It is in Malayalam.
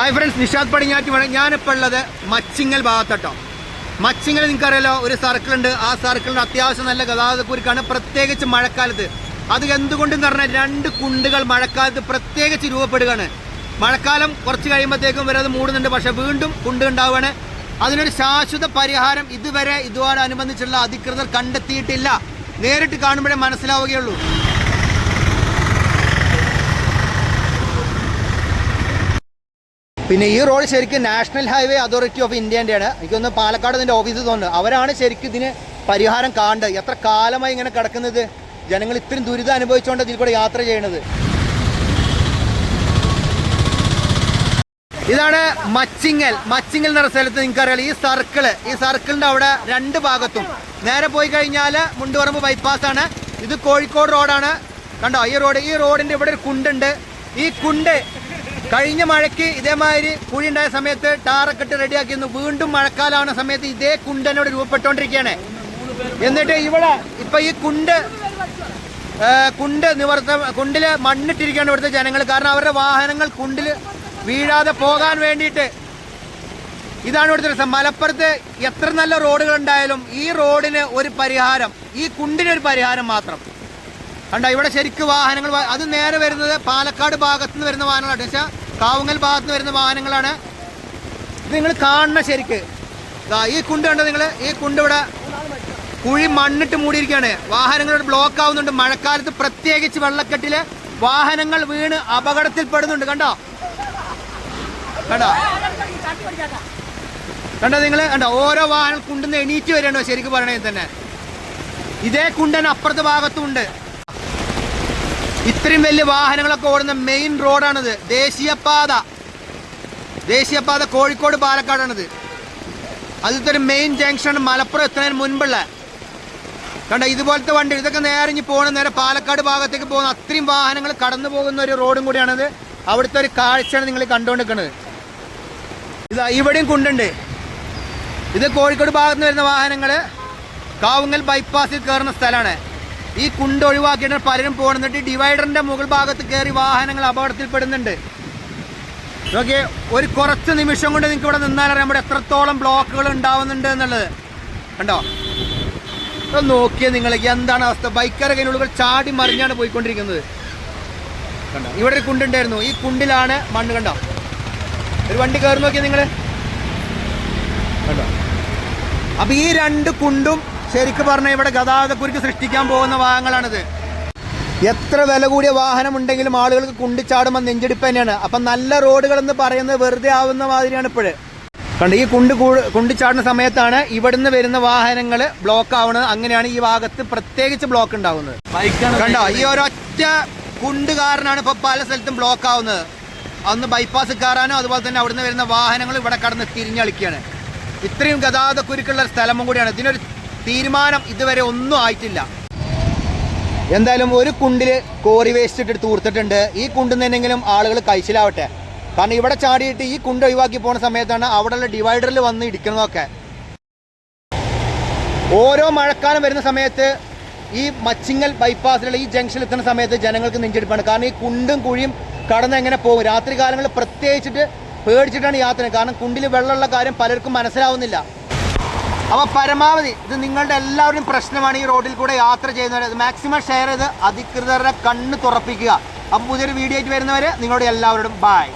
ഹായ് ഫ്രണ്ട്സ് നിഷാദ് പടിഞ്ഞാറ്റുമാണ് ഞാനിപ്പോൾ ഉള്ളത് മച്ചിങ്ങൽ ഭാഗത്തട്ടോ. മച്ചിങ്ങൽ നിങ്ങൾക്കറിയാലോ ഒരു സർക്കിൾ ഉണ്ട്. ആ സർക്കിളിന്റെ അത്യാവശ്യം നല്ല ഗതാഗതക്കുരുക്കാണ്. പ്രത്യേകിച്ച് മഴക്കാലത്ത്. അത് എന്തുകൊണ്ടെന്ന് പറഞ്ഞാൽ രണ്ട് കുണ്ടുകൾ മഴക്കാലത്ത് പ്രത്യേകിച്ച് രൂപപ്പെടുകയാണ്. മഴക്കാലം കുറച്ച് കഴിയുമ്പോഴത്തേക്കും വരെ അത് മൂടുന്നുണ്ട്. പക്ഷേ വീണ്ടും കുണ്ട് ഉണ്ടാവുകയാണ്. അതിനൊരു ശാശ്വത പരിഹാരം ഇതുവരെ ഇതോടനുബന്ധിച്ചുള്ള അധികൃതർ കണ്ടെത്തിയിട്ടില്ല. നേരിട്ട് കാണുമ്പോഴേ മനസ്സിലാവുകയുള്ളൂ. പിന്നെ ഈ റോഡ് ശരിക്കും നാഷണൽ ഹൈവേ അതോറിറ്റി ഓഫ് ഇന്ത്യന്റെയാണ്. എനിക്കൊന്ന് പാലക്കാട് ഇതിന്റെ ഓഫീസ് തോന്നുന്നു. അവരാണ് ശരിക്കും ഇതിന് പരിഹാരം കാണേണ്ടത്. എത്ര കാലമായി ഇങ്ങനെ കിടക്കുന്നത്? ജനങ്ങൾ ഇത്രയും ദുരിതം അനുഭവിച്ചുകൊണ്ട് ഇതിൽ കൂടെ യാത്ര ചെയ്യണത്. ഇതാണ് മച്ചിങ്ങൽ. മച്ചിങ്ങൽ എന്ന സ്ഥലത്ത് നിങ്ങൾക്കറിയാം ഈ സർക്കിൾ ഈ സർക്കിളിന്റെ അവിടെ രണ്ട് ഭാഗത്തും. നേരെ പോയി കഴിഞ്ഞാൽ മുണ്ടുപറമ്പ് ബൈപ്പാസ് ആണ്. ഇത് കോഴിക്കോട് റോഡാണ് കണ്ടോ? ഈ റോഡ് ഈ റോഡിന്റെ ഇവിടെ ഒരു കുണ്ടുണ്ട്. ഈ കുണ്ട് കഴിഞ്ഞ മഴയ്ക്ക് ഇതേമാതിരി കുഴി ഉണ്ടായ സമയത്ത് ടാറൊക്കെ ഇട്ട് റെഡിയാക്കിയിരുന്നു. വീണ്ടും മഴക്കാലാവുന്ന സമയത്ത് ഇതേ കുണ്ടനോട് രൂപപ്പെട്ടുകൊണ്ടിരിക്കുകയാണ്. എന്നിട്ട് ഇവിടെ ഇപ്പൊ ഈ കുണ്ട് കുണ്ട് നിവർത്ത കുണ്ടിൽ മണ്ണിട്ടിരിക്കുകയാണ് ഇവിടുത്തെ ജനങ്ങൾ കാരണം അവരുടെ വാഹനങ്ങൾ കുണ്ടിൽ വീഴാതെ പോകാൻ വേണ്ടിയിട്ട് ഇതാണ് ഇവിടുത്തെ രസം മലപ്പുറത്ത് എത്ര നല്ല റോഡുകൾ ഉണ്ടായാലും ഈ റോഡിന് ഒരു പരിഹാരം ഈ കുണ്ടിന് ഒരു പരിഹാരം മാത്രം. കണ്ട ഇവിടെ ശരിക്കും വാഹനങ്ങൾ അത് നേരെ വരുന്നത് പാലക്കാട് ഭാഗത്തുനിന്ന് വരുന്ന വാഹനങ്ങളാണ്. വെച്ചാൽ കാവുങ്ങൽ ഭാഗത്ത് നിന്ന് വരുന്ന വാഹനങ്ങളാണ്. ഇത് നിങ്ങൾ കാണണം ശരിക്ക്. ഈ കുണ്ട് കണ്ടോ നിങ്ങൾ ഈ കുണ്ട് ഇവിടെ കുഴി മണ്ണിട്ട് മൂടിയിരിക്കുകയാണ്. വാഹനങ്ങളുടെ ബ്ലോക്ക് ആവുന്നുണ്ട്. മഴക്കാലത്ത് പ്രത്യേകിച്ച് വെള്ളക്കെട്ടിൽ വാഹനങ്ങൾ വീണ് അപകടത്തിൽപ്പെടുന്നുണ്ട്. കണ്ടോ? കണ്ടോ? കണ്ടോ നിങ്ങൾ കണ്ടോ? ഓരോ വാഹനം കുണ്ടെന്ന് എണീറ്റ് വരണോ ശരിക്കും പറയണേ തന്നെ. ഇതേ കുണ്ടൻ അപ്പുറത്തെ ഭാഗത്തും ഉണ്ട്. ഇത്രയും വലിയ വാഹനങ്ങളൊക്കെ ഓടുന്ന മെയിൻ റോഡാണിത് ദേശീയപാത. ദേശീയപാത കോഴിക്കോട് പാലക്കാടാണിത്. അതിലത്തെ ഒരു മെയിൻ ജംഗ്ഷൻ മലപ്പുറം എത്തുന്നതിന് മുൻപുള്ള. കണ്ട ഇതുപോലത്തെ വണ്ടി ഇതൊക്കെ നേരെ ഇനി നേരെ പാലക്കാട് ഭാഗത്തേക്ക് പോകുന്ന അത്രയും വാഹനങ്ങൾ കടന്നു പോകുന്ന ഒരു റോഡും കൂടിയാണിത്. അവിടുത്തെ ഒരു കാഴ്ചയാണ് നിങ്ങൾ കണ്ടുകൊണ്ടിരിക്കുന്നത്. ഇതാ ഇവിടെയും കുണ്ടുണ്ട്. ഇത് കോഴിക്കോട് ഭാഗത്ത് നിന്ന് വരുന്ന വാഹനങ്ങൾ കാവുങ്ങൽ ബൈപ്പാസിൽ കയറുന്ന സ്ഥലമാണ്. ഈ കുണ്ട് ഒഴിവാക്കിയിട്ട് പലരും പോകുന്നിട്ട് ഡിവൈഡറിന്റെ മുകൾ ഭാഗത്ത് കയറി വാഹനങ്ങൾ അപകടത്തിൽപ്പെടുന്നുണ്ട്. നോക്കിയേ ഒരു കുറച്ച് നിമിഷം കൊണ്ട് നിങ്ങൾക്ക് ഇവിടെ നിന്നാൽ അറിയാൻ ഇവിടെ എത്രത്തോളം ബ്ലോക്കുകൾ ഉണ്ടാവുന്നുണ്ട് എന്നുള്ളത്. കണ്ടോ? ഒന്ന് നോക്കിയേ നിങ്ങൾ എന്താണ് അവസ്ഥ? ബൈക്കറ കയ്യിലുള്ളുകൾ ചാടി മറിഞ്ഞാണ് പോയിക്കൊണ്ടിരിക്കുന്നത്. കണ്ടോ? ഇവിടെ ഒരു കുണ്ടുണ്ടായിരുന്നു. ഈ കുണ്ടിലാണ് മണ്ണ് കണ്ടോ? ഒരു വണ്ടി കയറി നോക്കിയേ നിങ്ങൾ കണ്ടോ? അപ്പൊ ഈ രണ്ട് കുണ്ടും ശരിക്കും പറഞ്ഞാൽ ഇവിടെ ഗതാഗതക്കുരുക്ക് സൃഷ്ടിക്കാൻ പോകുന്ന വാഹനങ്ങളാണിത്. എത്ര വില കൂടിയ വാഹനം ഉണ്ടെങ്കിലും ആളുകൾക്ക് കുണ്ടിച്ചാടുമ്പോൾ നെഞ്ചെടുപ്പ് തന്നെയാണ്. അപ്പൊ നല്ല റോഡുകൾ എന്ന് പറയുന്നത് വെറുതെ ആവുന്ന മാതിരിയാണ് ഇപ്പോഴ്. കണ്ട് ഈ കുണ്ട് കുണ്ടിച്ചാടുന്ന സമയത്താണ് ഇവിടുന്ന് വരുന്ന വാഹനങ്ങൾ ബ്ലോക്ക് ആവുന്നത് അങ്ങനെയാണ് ഈ ഭാഗത്ത് പ്രത്യേകിച്ച് ബ്ലോക്ക് ഉണ്ടാവുന്നത്. കണ്ടോ ഈ ഒരൊറ്റ കുണ്ട് കാരണമാണ് ഇപ്പൊ പല സ്ഥലത്തും ബ്ലോക്ക് ആവുന്നത്. അന്ന് ബൈപ്പാസ് കയറാനോ അതുപോലെ തന്നെ അവിടുന്ന് വരുന്ന വാഹനങ്ങൾ ഇവിടെ കടന്ന് തിരിഞ്ഞളിക്കുകയാണ്. ഇത്രയും ഗതാഗത കുരുക്കുള്ള സ്ഥലമും കൂടിയാണ്. ഇതിനൊരു തീരുമാനം ഇതുവരെ ഒന്നും ആയിട്ടില്ല. എന്തായാലും ഒരു കുണ്ടിൽ കോറി വേസ്റ്റ് ഇട്ട് തൂർത്തിട്ടുണ്ട്. ഈ കുണ്ടിൽ നിന്നെങ്കിലും ആളുകൾ കഴിച്ചിലാവട്ടെ. കാരണം ഇവിടെ ചാടിയിട്ട് ഈ കുണ്ട് ഒഴിവാക്കി പോണ സമയത്താണ് അവിടെയുള്ള ഡിവൈഡറിൽ വന്ന് ഇടിക്കുന്നതൊക്കെ ഓരോ മഴക്കാലം വരുന്ന സമയത്ത് ഈ മച്ചിങ്ങൽ ബൈപ്പാസിലുള്ള ഈ ജംഗ്ഷനിൽ എത്തുന്ന സമയത്ത് ജനങ്ങൾക്ക് നെഞ്ചെടുപ്പാണ്. കാരണം ഈ കുണ്ടും കുഴിയും കടന്ന് എങ്ങനെ പോകും? രാത്രി കാലങ്ങളിൽ പ്രത്യേകിച്ചിട്ട് പേടിച്ചിട്ടാണ് യാത്ര. കാരണം കുണ്ടിൽ വെള്ളമുള്ള കാര്യം പലർക്കും മനസ്സിലാവുന്നില്ല. അപ്പോൾ പരമാവധി ഇത് നിങ്ങളുടെ എല്ലാവരുടെയും പ്രശ്നമാണ് ഈ റോഡിൽ കൂടെ യാത്ര ചെയ്യുന്നവർ മാക്സിമം ഷെയർ ചെയ്ത് അധികൃതരുടെ കണ്ണ് തുറപ്പിക്കുക. അപ്പോൾ പുതിയൊരു വീഡിയോ ആയിട്ട് വരുന്നവര് നിങ്ങളുടെ എല്ലാവരോടും ബായ്